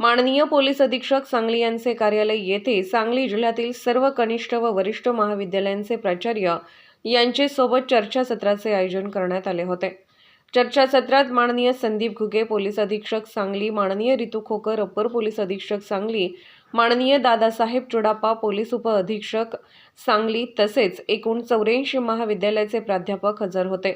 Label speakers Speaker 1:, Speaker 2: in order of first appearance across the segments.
Speaker 1: माननीय पोलीस अधीक्षक सांगली यांचे कार्यालय येथे सांगली जिल्ह्यातील सर्व कनिष्ठ व वरिष्ठ महाविद्यालयांचे प्राचार्य यांचे सोबत चर्चासत्राचे आयोजन करण्यात आले होते. चर्चासत्रात माननीय संदीप घुगे पोलीस अधीक्षक सांगली माननीय रितू खोकर अप्पर पोलीस अधीक्षक सांगली माननीय दादासाहेब चुडापा पोलीस उपअधीक्षक सांगली तसेच एकूण चौऱ्याऐंशी महाविद्यालयाचे प्राध्यापक हजर होते.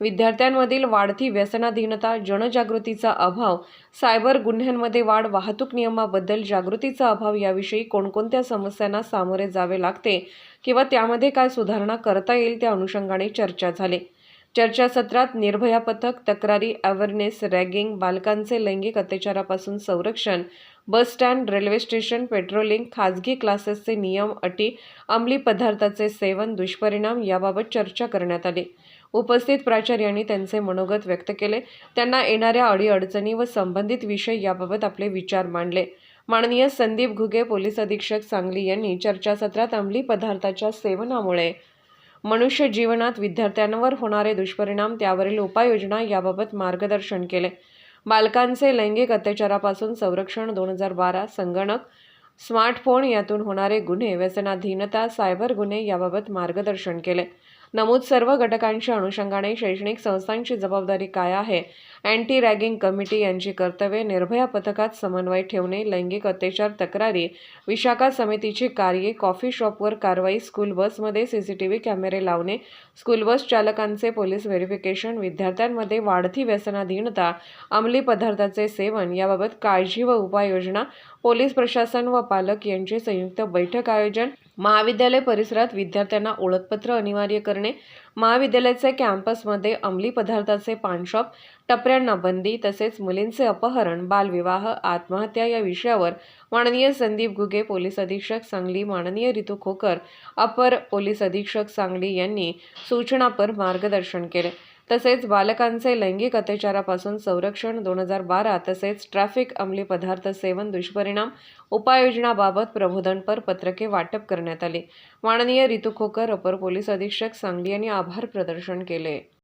Speaker 1: विद्यार्थ्यांमधील वाढती व्यसनाधीनता जनजागृतीचा अभाव सायबर गुन्ह्यांमध्ये वाढ वाहतूक नियमाबद्दल जागृतीचा अभाव याविषयी कोणकोणत्या समस्यांना सामोरे जावे लागते किंवा त्यामध्ये काय सुधारणा करता येईल त्या अनुषंगाने चर्चा झाली. चर्चासत्रात निर्भया पथक तक्रारी अवेअरनेस रॅगिंग बालकांचे लैंगिक अत्याचारापासून संरक्षण bus stand railway station patrolling खाजगी क्लासेसचे नियम अटी अंमली पदार्थाचे सेवन दुष्परिणाम याबाबत चर्चा करण्यात आली. उपस्थित प्राचार्यांनी त्यांचे मनोगत व्यक्त केले. त्यांना येणाऱ्या अडीअडचणी व संबंधित विषय याबाबत आपले विचार मांडले. माननीय संदीप घुगे पोलीस अधीक्षक सांगली यांनी चर्चासत्रात अंमली पदार्थाच्या सेवनामुळे मनुष्य जीवनात विद्यार्थ्यांवर होणारे दुष्परिणाम त्यावरील उपाययोजना याबाबत मार्गदर्शन केले. बालकांचे लैंगिक अत्याचारापासून संरक्षण दोन हजार बारा संगणक स्मार्टफोन यातून होणारे गुन्हे व्यसनाधीनता सायबर गुन्हे याबाबत मार्गदर्शन केले. नमूद सर्व घटकांच्या अनुषंगाने शैक्षणिक संस्थांची जबाबदारी काय आहे? अँटी रॅगिंग कमिटी यांची कर्तव्ये निर्भया पथकात समन्वय ठेवणे लैंगिक अत्याचार तक्रारी विशाखा समितीची कार्ये कॉफी शॉपवर कारवाई स्कूल बसमध्ये सीसीटीव्ही कॅमेरे लावणे स्कूल बस चालकांचे पोलीस व्हेरिफिकेशन विद्यार्थ्यांमध्ये वाढती व्यसनाधीनता अंमली पदार्थाचे सेवन याबाबत काळजी व उपाययोजना पोलीस प्रशासन व पालक यांचे संयुक्त बैठक आयोजन महाविद्यालय परिसरात विद्यार्थ्यांना ओळखपत्र अनिवार्य करणे महाविद्यालयाचे कॅम्पसमध्ये अंमली पदार्थाचे पानशॉप टपऱ्यांना बंदी तसेच मुलींचे अपहरण बालविवाह आत्महत्या या विषयावर माननीय संदीप घुगे पोलीस अधीक्षक सांगली माननीय रितू खोकर अपर पोलीस अधीक्षक सांगली यांनी सूचनापर मार्गदर्शन केले. तसेच बालकांचे लैंगिक अत्याचारापासून संरक्षण दोन हजार बारा तसेच ट्रॅफिक अंमली पदार्थ सेवन दुष्परिणाम उपाययोजनाबाबत प्रबोधनपर पत्रके वाटप करण्यात आली. माननीय रितू खोकर अपर पोलीस अधीक्षक सांगली यांनी आभार प्रदर्शन केले.